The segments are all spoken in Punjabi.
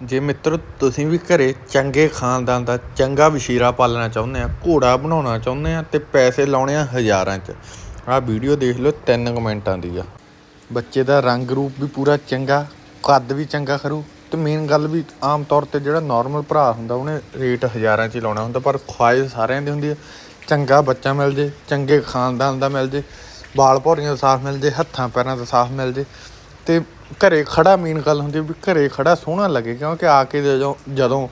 ਜੇ ਮਿੱਤਰ, ਤੁਸੀਂ ਵੀ ਘਰੇ ਚੰਗੇ ਖਾਨਦਾਨ ਦਾ ਚੰਗਾ ਵਸ਼ੀਰਾ ਪਾਲਣਾ ਚਾਹੁੰਦੇ ਆ, ਘੋੜਾ ਬਣਾਉਣਾ ਚਾਹੁੰਦੇ ਆ ਤੇ ਪੈਸੇ ਲਾਉਣੇ ਆ ਹਜ਼ਾਰਾਂ 'ਚ, ਆਹ ਵੀਡੀਓ ਦੇਖ ਲਓ ਤਿੰਨ ਕਮੈਂਟਾਂ ਦੀ ਆ। ਬੱਚੇ ਦਾ ਰੰਗ ਰੂਪ ਵੀ ਪੂਰਾ ਚੰਗਾ, ਕੱਦ ਵੀ ਚੰਗਾ ਖਰੂ ਤੇ ਮੇਨ ਗੱਲ ਵੀ ਆਮ ਤੌਰ ਤੇ ਜਿਹੜਾ ਨਾਰਮਲ ਭਰਾ ਹੁੰਦਾ, ਉਹਨੇ ਰੇਟ ਹਜ਼ਾਰਾਂ 'ਚ ਹੀ ਲਾਉਣਾ ਹੁੰਦਾ, ਪਰ ਖੁਆਇਸ਼ ਸਾਰਿਆਂ ਦੀ ਹੁੰਦੀ ਹੈ ਚੰਗਾ ਬੱਚਾ ਮਿਲ ਜੇ, ਚੰਗੇ ਖਾਨਦਾਨ ਦਾ ਮਿਲ ਜੇ, ਵਾਲ ਭੌਰੀਆਂ ਦਾ ਸਾਫ਼ ਮਿਲ ਜੇ, ਹੱਥਾਂ ਪੈਰਾਂ ਦਾ ਸਾਫ਼ ਮਿਲ ਜੇ, ਤੇ ਘਰੇ ਖੜਾ ਮੇਨ ਗੱਲ ਹੁੰਦੀ ਵੀ ਘਰੇ ਖੜਾ ਸੋਹਣਾ ਲੱਗੇ, ਕਿਉਂਕਿ ਆ ਕੇ ਜਦੋਂ ਜਦੋਂ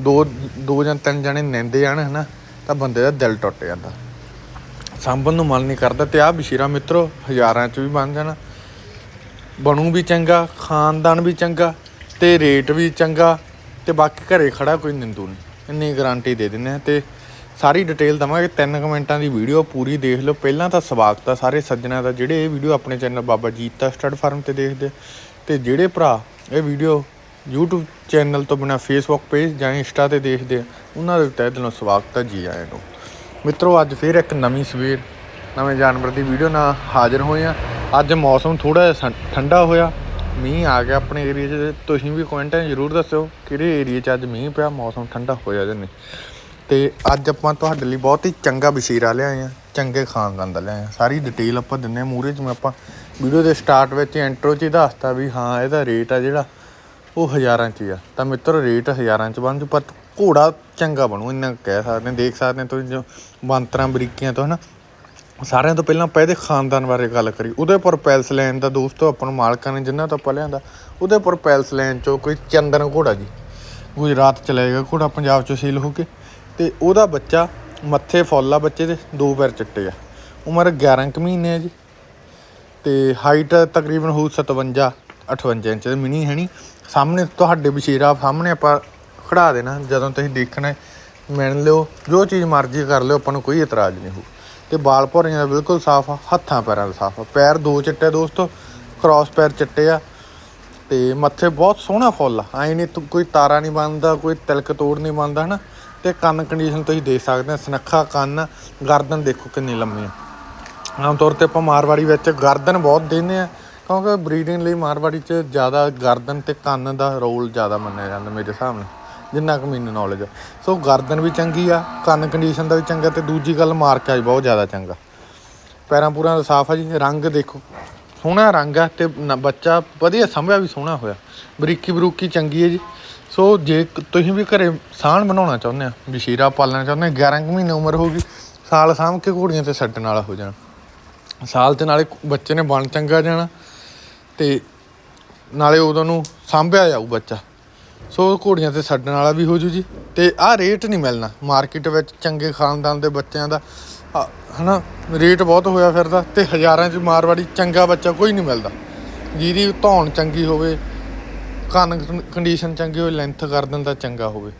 ਦੋ ਦੋ ਜਾਂ ਤਿੰਨ ਜਣੇ ਨਿੰਦੇ ਜਾਣ, ਹਨਾ, ਤਾਂ ਬੰਦੇ ਦਾ ਦਿਲ ਟੁੱਟ ਜਾਂਦਾ। ਸਾਂਭਣ ਨੂੰ ਮਨ ਨਹੀਂ ਕਰਦਾ ਤੇ ਆਹ ਬਸ਼ੀਰਾ ਮਿੱਤਰੋ, ਹਜ਼ਾਰਾਂ 'ਚ ਵੀ ਬਣ ਜਾਣਾ। ਬਣੂ ਵੀ ਚੰਗਾ, ਖਾਨਦਾਨ ਵੀ ਚੰਗਾ, ਤੇ ਰੇਟ ਵੀ ਚੰਗਾ, ਤੇ ਬਾਕੀ ਘਰੇ ਖੜਾ ਕੋਈ ਨਿੰਦੂ ਨਹੀਂ। ਇੰਨੀ ਗਾਰੰਟੀ ਦੇ ਦਿੰਦੇ ਆ ਤੇ ਸਾਰੀ ਡਿਟੇਲ ਦਵਾਂਗੇ। ਤਿੰਨ ਕਮੈਂਟਾਂ ਦੀ ਵੀਡੀਓ ਪੂਰੀ ਦੇਖ ਲਓ। ਪਹਿਲਾਂ ਤਾਂ ਸਵਾਗਤ ਆ ਸਾਰੇ ਸੱਜਣਾਂ ਦਾ, ਜਿਹੜੇ ਇਹ ਵੀਡੀਓ ਆਪਣੇ ਚੈਨਲ ਬਾਬਾ ਜੀਤ ਦਾ ਸਟੱਡ ਫਾਰਮ ਤੇ ਦੇਖਦੇ ਆ। ਤੇ ਜਿਹੜੇ ਭਰਾ ਇਹ ਵੀਡੀਓ YouTube ਚੈਨਲ ਤੋਂ ਬਿਨਾ Facebook ਪੇਜ ਜਾਂ ਇੰਸਟਾ ਤੇ ਦੇਖਦੇ ਆ, ਉਹਨਾਂ ਦੇ ਤਹਿ ਦਿਲੋਂ ਸਵਾਗਤ ਹੈ ਜੀ ਆਇਆਂ ਨੂੰ। ਮਿੱਤਰੋ, ਅੱਜ ਫੇਰ ਇੱਕ ਨਵੀਂ ਸਵੇਰ, ਨਵੇਂ ਜਾਨਵਰ ਦੀ ਵੀਡੀਓ ਨਾਲ ਹਾਜ਼ਰ ਹੋਏ ਆ। ਅੱਜ ਮੌਸਮ ਥੋੜਾ ਜਿਹਾ ਸੰ- ਠੰਡਾ ਹੋਇਆ। ਮੀਂਹ ਆ ਗਿਆ ਆਪਣੇ ਏਰੀਆ 'ਚ ਤੁਸੀਂ ਵੀ ਕਮੈਂਟਾਂ 'ਚ ਜ਼ਰੂਰ ਦੱਸਿਓ ਕਿਹੜੇ ਏਰੀਆ 'ਚ ਅੱਜ ਮੀਂਹ ਪਿਆ, ਮੌਸਮ ਠੰਡਾ ਹੋਇਆ ਜਾਂ ਨਹੀਂ। ਤੇ ਅੱਜ ਆਪਾਂ ਤੁਹਾਡੇ ਲਈ ਬਹੁਤ ਹੀ ਚੰਗਾ ਬਸ਼ੀਰਾ ਲਿਆਏ ਆ, ਚੰਗੇ ਖਾਨਦਾਨ ਦਾ ਲਿਆਏ ਆ। ਸਾਰੀ ਡਿਟੇਲ ਆਪਾਂ ਦਿੰਨੇ ਆ ਮੂਰੇ ਜਿਵੇਂ ਆਪਾਂ ਵੀਡੀਓ ਦੇ ਸਟਾਰਟ ਵਿੱਚ ਇੰਟਰੋ 'ਚ ਹੀ ਦੱਸਤਾ ਵੀ ਹਾਂ, ਇਹਦਾ ਰੇਟ ਆ ਜਿਹੜਾ, ਉਹ ਹਜ਼ਾਰਾਂ 'ਚ ਹੀ ਆ। ਤਾਂ ਮਿੱਤਰ ਰੇਟ ਹਜ਼ਾਰਾਂ 'ਚ ਬਣ ਜੂ ਪਰ ਘੋੜਾ ਚੰਗਾ ਬਣੂ, ਇੰਨਾ ਕਹਿ ਸਕਦੇ ਹਾਂ। ਦੇਖ ਸਕਦੇ ਤੁਸੀਂ ਜੋ ਬੰਤਰਾਂ ਬਰੀਕੀਆਂ ਤੋਂ ਹਨਾ। ਸਾਰਿਆਂ ਤੋਂ ਪਹਿਲਾਂ ਆਪਾਂ ਇਹਦੇ ਖਾਨਦਾਨ ਬਾਰੇ ਗੱਲ ਕਰੀ। ਉਦੇਪੁਰ ਪੈਲਸ ਲੈਣ ਦਾ ਦੋਸਤੋ, ਆਪਾਂ ਨੂੰ ਮਾਲਕਾਂ ਨੇ ਜਿੰਨਾ ਤੋਂ ਆਪਾਂ ਲਿਆਂਦਾ, ਉਦੇਪੁਰ ਪੈਲਸ ਲੈਣ ਚੋਂ ਕੋਈ ਚੰਦਨ ਘੋੜਾ ਜੀ। ਗੁਜਰਾਤ ਚਲਾ ਘੋੜਾ, ਪੰਜਾਬ ਚੋਂ ਸੀਲ ਹੋ ਕੇ। ਤੇ ਉਹਦਾ ਬੱਚਾ ਮੱਥੇ ਫੁੱਲ ਆ ਬੱਚੇ ਦੇ, ਦੋ ਪੈਰ ਚਿੱਟੇ ਆ। ਉਮਰ 11 ਕੁ ਮਹੀਨੇ ਆ ਜੀ। ਤੇ ਹਾਈਟ ਤਕਰੀਬਨ ਹੋਊ 57 58 ਇੰਚ ਮਿਨੀ ਹੈ ਨਹੀਂ ਸਾਹਮਣੇ ਤੁਹਾਡੇ ਬਸ਼ੀਰਾ ਸਾਹਮਣੇ ਆਪਾਂ ਖੜਾ ਦੇਣਾ ਜਦੋਂ ਤੁਸੀਂ ਦੇਖਣਾ ਹੈ, ਮਿਣ ਲਿਓ ਜੋ ਚੀਜ਼ ਮਰਜ਼ੀ ਕਰ ਲਿਓ ਆਪਾਂ ਨੂੰ ਕੋਈ ਇਤਰਾਜ਼ ਨਹੀਂ ਹੋਊ। ਤੇ ਬਾਲ ਭੌਰੀਆਂ ਦਾ ਬਿਲਕੁਲ ਸਾਫ਼ ਆ ਹੱਥਾਂ ਪੈਰਾਂ ਦਾ ਸਾਫ਼ ਆ। ਪੈਰ ਦੋ ਚਿੱਟੇ ਦੋਸਤੋ ਕ੍ਰਾਸ ਪੈਰ ਚਿੱਟੇ ਆ। ਤੇ ਮੱਥੇ ਬਹੁਤ ਸੋਹਣਾ ਫੁੱਲ ਆ। ਐ ਨਹੀਂ ਕੋਈ ਤਾਰਾ ਨਹੀਂ ਬਣਦਾ ਕੋਈ ਤਿਲਕ ਤੋੜ ਨਹੀਂ ਬਣਦਾ ਹਨਾ। ਤੇ ਕੰਨ ਕੰਡੀਸ਼ਨ ਤੁਸੀਂ ਦੇਖ ਸਕਦੇ ਆ ਸਨੱਖਾ ਕੰਨ ਗਰਦਨ ਦੇਖੋ ਕਿੰਨੀ ਲੰਮੀ ਆ। ਆਮ ਤੌਰ ਤੇ ਆਪਾਂ ਮਾਰਵਾੜੀ ਵਿੱਚ ਗਰਦਨ ਬਹੁਤ ਦਿੰਦੇ ਆ, ਕਿਉਂਕਿ ਬਰੀਡਿੰਗ ਲਈ ਮਾਰਵਾੜੀ 'ਚ ਜ਼ਿਆਦਾ ਗਰਦਨ ਤੇ ਕੰਨ ਦਾ ਰੋਲ ਜ਼ਿਆਦਾ ਮੰਨਿਆ ਜਾਂਦਾ ਮੇਰੇ ਹਿਸਾਬ ਨਾਲ, ਜਿੰਨਾ ਕੁ ਮੈਨੂੰ ਨੌਲੇਜ ਸੋ ਗਰਦਨ ਵੀ ਚੰਗੀ ਆ, ਕੰਨ ਕੰਡੀਸ਼ਨ ਦਾ ਵੀ ਚੰਗਾ ਤੇ ਦੂਜੀ ਗੱਲ ਮਾਰਕਾ ਵੀ ਬਹੁਤ ਜ਼ਿਆਦਾ ਚੰਗਾ। ਪੈਰਾਂ ਪੂਰਾਂ ਦਾ ਸਾਫ਼ ਆ ਜੀ, ਰੰਗ ਦੇਖੋ, ਸੋਹਣਾ ਰੰਗ ਆ ਤੇ ਨ- ਬੱਚਾ ਵਧੀਆ ਸੰਭਿਆ ਵੀ ਸੋਹਣਾ ਹੋਇਆ, ਬਰੀਕੀ ਬਰੂਕੀ ਚੰਗੀ ਹੈ ਜੀ। ਸੋ ਜੇ ਤੁਸੀਂ ਵੀ ਘਰੇ ਸਾਣ ਬਣਾਉਣਾ ਚਾਹੁੰਦੇ ਆ ਬਸ਼ੀਰਾ ਪਾਲਣਾ ਚਾਹੁੰਦੇ ਆ 11 ਕੁ ਮਹੀਨੇ ਉਮਰ ਹੋਊਗੀ ਸਾਲ ਸਾਂਭ ਕੇ ਘੋੜੀਆਂ ਤੇ ਛੱਡਣ ਵਾਲਾ ਹੋ ਜਾਣਾ। ਸਾਲ ਤੇ ਨਾਲੇ ਬੱਚੇ ਨੇ ਬਣ ਚੰਗਾ ਜਾਣਾ ਤੇ ਨਾਲੇ ਉਦੋਂ ਨੂੰ ਸਾਂਭਿਆ ਜਾਊ ਬੱਚਾ। ਸੋ ਘੋੜੀਆਂ ਤੇ ਛੱਡਣ ਵਾਲਾ ਵੀ ਹੋ ਜੂ। ਜੀ ਤੇ ਆਹ ਰੇਟ ਨਹੀਂ ਮਿਲਣਾ ਮਾਰਕੀਟ ਵਿੱਚ ਚੰਗੇ ਖਾਨਦਾਨ ਦੇ ਬੱਚਿਆਂ ਦਾ। ਆ, ਹਨਾ ਰੇਟ ਬਹੁਤ ਹੋਇਆ ਫਿਰਦਾ ਤੇ ਹਜ਼ਾਰਾਂ ਚ ਮਾਰਵਾੜੀ ਚੰਗਾ ਬੱਚਾ ਕੋਈ ਨਹੀਂ ਮਿਲਦਾ। ਜਿਹਦੀ ਧੌਣ ਚੰਗੀ ਹੋਵੇ ਕੰਨ ਕੰਡੀਸ਼ਨ ਚੰਗੀ ਹੋਵੇ ਲੈਂਥ ਕਰ ਦਿੰਦਾ ਚੰਗਾ ਹੋਵੇ।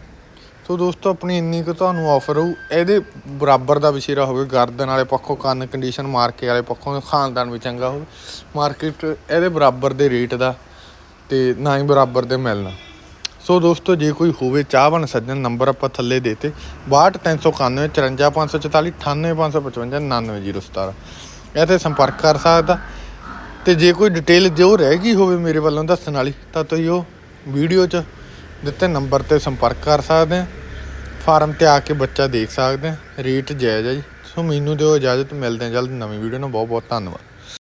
ਸੋ ਦੋਸਤੋ, ਆਪਣੀ ਇੰਨੀ ਕੁ ਤੁਹਾਨੂੰ ਆਫਰ ਹੋਊ, ਇਹਦੇ ਬਰਾਬਰ ਦਾ ਵਿਸ਼ੇਰਾ ਹੋਵੇ, ਗਰਦਨ ਵਾਲੇ ਪੱਖੋਂ, ਕੰਨ ਕੰਡੀਸ਼ਨ ਮਾਰਕੇ ਵਾਲੇ ਪੱਖੋਂ, ਖਾਨਦਾਨ ਵੀ ਚੰਗਾ ਹੋਵੇ। ਮਾਰਕੀਟ ਇਹਦੇ ਬਰਾਬਰ ਦੇ ਰੇਟ ਦਾ ਤੇ ਨਾ ਹੀ ਬਰਾਬਰ ਦੇ ਮਿਲਣਾ। ਸੋ ਦੋਸਤੋ, ਜੇ ਕੋਈ ਹੋਵੇ ਚਾਹਵਨ ਸੱਜਣ ਨੰਬਰ ਆਪਾਂ ਥੱਲੇ ਦੇਤੇ। 62391 54544 98555 99017 ਇਹ ਤੇ ਸੰਪਰਕ ਕਰ ਸਕਦਾ। ਤੇ ਜੇ ਕੋਈ ਡਿਟੇਲ ਜੋ ਰਹਿ ਗਈ ਹੋਵੇ ਮੇਰੇ ਵੱਲੋਂ ਦੱਸਣ ਵਾਲੀ, ਤਾਂ ਤੁਸੀਂ ਉਹ ਵੀਡੀਓ 'ਚ ਦਿੱਤੇ ਨੰਬਰ ਤੇ ਸੰਪਰਕ ਕਰ ਸਕਦੇ ਆ। ਫਾਰਮ ਤੇ ਆ ਕੇ ਬੱਚਾ ਦੇਖ ਸਕਦੇ ਆ। ਰੇਟ ਜਾਇਜ਼ ਆ ਜੀ। ਸੋ ਮੈਨੂੰ ਦਿਓ ਇਜਾਜ਼ਤ, ਮਿਲਦੇ ਆ ਜਲਦ ਨਵੀਂ ਵੀਡੀਓ ਨਾਲ। ਬਹੁਤ ਬਹੁਤ ਧੰਨਵਾਦ।